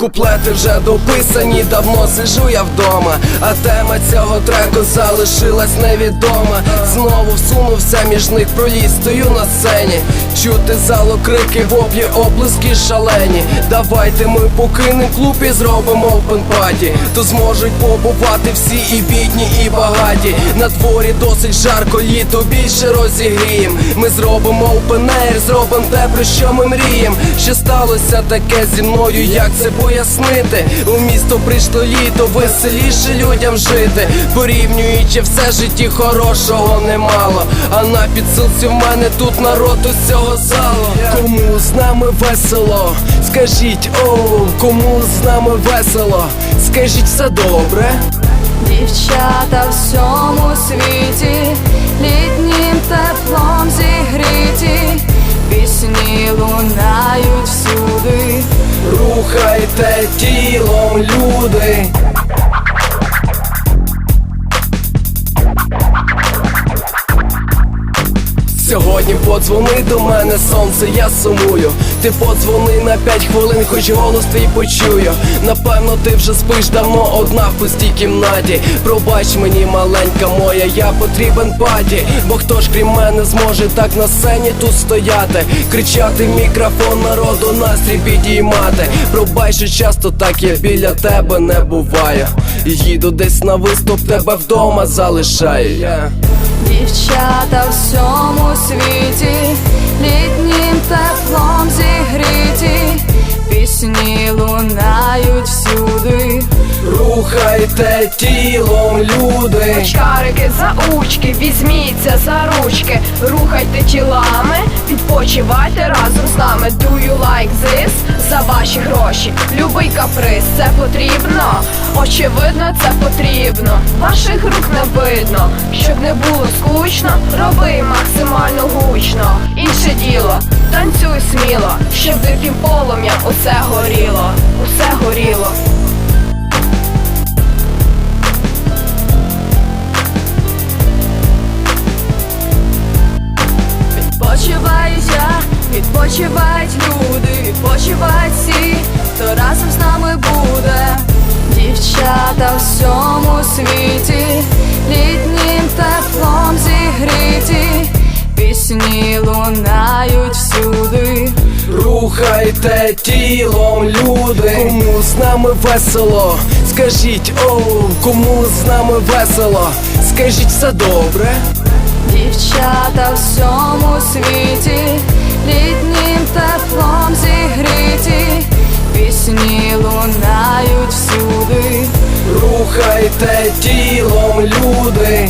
Куплети вже дописані, давно сижу я вдома, а тема цього треку залишилась невідома. Знову всунувся між них проліз, стою на сцені. Чути залу крики, воплі, оплески шалені. Давайте ми покинем клуб і зробимо опенпаті. То зможуть побувати всі і бідні, і багаті. На дворі досить жарко, літо більше розігрієм. Ми зробимо опенейр, зробимо те, про що ми мрієм. Що сталося таке зі мною, як це пояснити? У місто прийшло літо, веселіше людям жити. Порівнюючи все житті хорошого немало. А на підсилці в мене тут народ усього залу. Кому з нами весело? Скажіть, оу, кому з нами весело? Скажіть все добре. Дівчата всьому світі, літнім Рухайте тілом, люди. Сьогодні подзвони до мене, сонце, я сумую. Ти подзвони на п'ять хвилин, хоч голос твій почую. Напевно, ти вже спиш давно одна в пустій кімнаті. Пробач мені, маленька моя, я потрібен паті. Бо хто ж крім мене зможе так на сцені тут стояти, кричати в мікрофон народу, настрій підіймати. Пробач, що часто так я біля тебе не буваю. Їду десь на виступ, тебе вдома залишаю. Дівчата пісні лунають всюди. Рухайте тілом, люди. Очкарики, заучки, візьміться за ручки, рухайте тілами, відпочивайте разом з нами. Do you like this? За ваші гроші. Любий каприз, це потрібно. Очевидно, це потрібно. Ваших рук не видно, щоб не було скучно, роби максимально гучно. Щоб диким полум'ям усе горіло, усе горіло. Відпочиваю я, відпочивають люди, відпочивають всі, хто разом з нами буде. Дівчата в всьому світі, літнім теплом зігріті, пісні лунають. Рухайте тілом, люди. Кому з нами весело? Скажіть, оу, кому з нами весело? Скажіть все добре. Дівчата в всьому світі, літнім теплом зігріті, пісні лунають всюди. Рухайте тілом, люди.